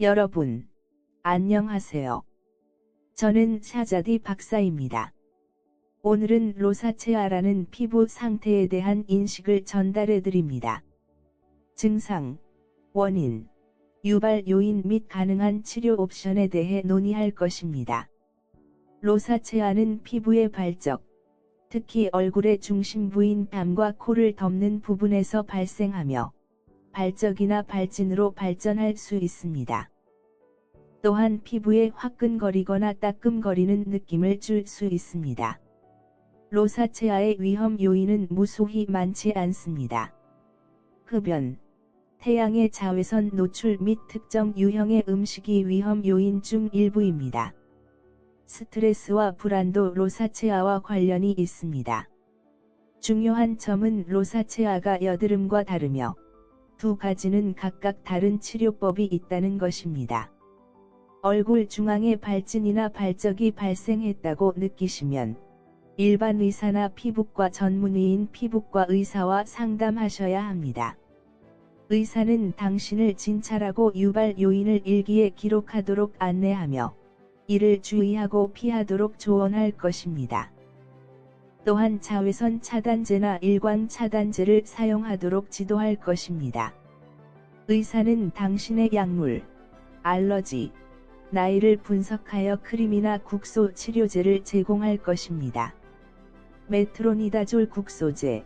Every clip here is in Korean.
여러분, 안녕하세요. 저는 샤자디 박사입니다. 오늘은 로사체아라는 피부 상태에 대한 인식을 전달해 드립니다. 증상, 원인, 유발 요인 및 가능한 치료 옵션에 대해 논의할 것입니다. 로사체아는 피부의 발적, 특히 얼굴의 중심부인 담과 코를 덮는 부분에서 발생하며 발적이나 발진으로 발전할 수 있습니다. 또한 피부에 화끈거리거나 따끔거리는 느낌을 줄 수 있습니다. 로사체아의 위험 요인은 무수히 많지 않습니다. 흡연, 태양의 자외선 노출 및 특정 유형의 음식이 위험 요인 중 일부입니다. 스트레스와 불안도 로사체아와 관련이 있습니다. 중요한 점은 로사체아가 여드름과 다르며 두 가지는 각각 다른 치료법이 있다는 것입니다. 얼굴 중앙에 발진이나 발적이 발생했다고 느끼시면 일반 의사나 피부과 전문의인 피부과 의사와 상담하셔야 합니다. 의사는 당신을 진찰하고 유발 요인을 일기에 기록하도록 안내하며 이를 주의하고 피하도록 조언할 것입니다. 또한 자외선 차단제나 일광 차단제를 사용하도록 지도할 것입니다. 의사는 당신의 약물, 알러지, 나이를 분석하여 크림이나 국소 치료제를 제공할 것입니다. 메트로니다졸 국소제,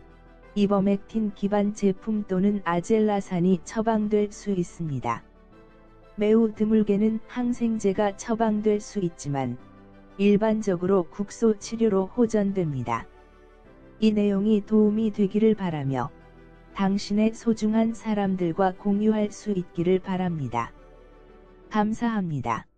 이버맥틴 기반 제품 또는 아젤라산이 처방될 수 있습니다. 매우 드물게는 항생제가 처방될 수 있지만 일반적으로 국소 치료로 호전됩니다. 이 내용이 도움이 되기를 바라며 당신의 소중한 사람들과 공유할 수 있기를 바랍니다. 감사합니다.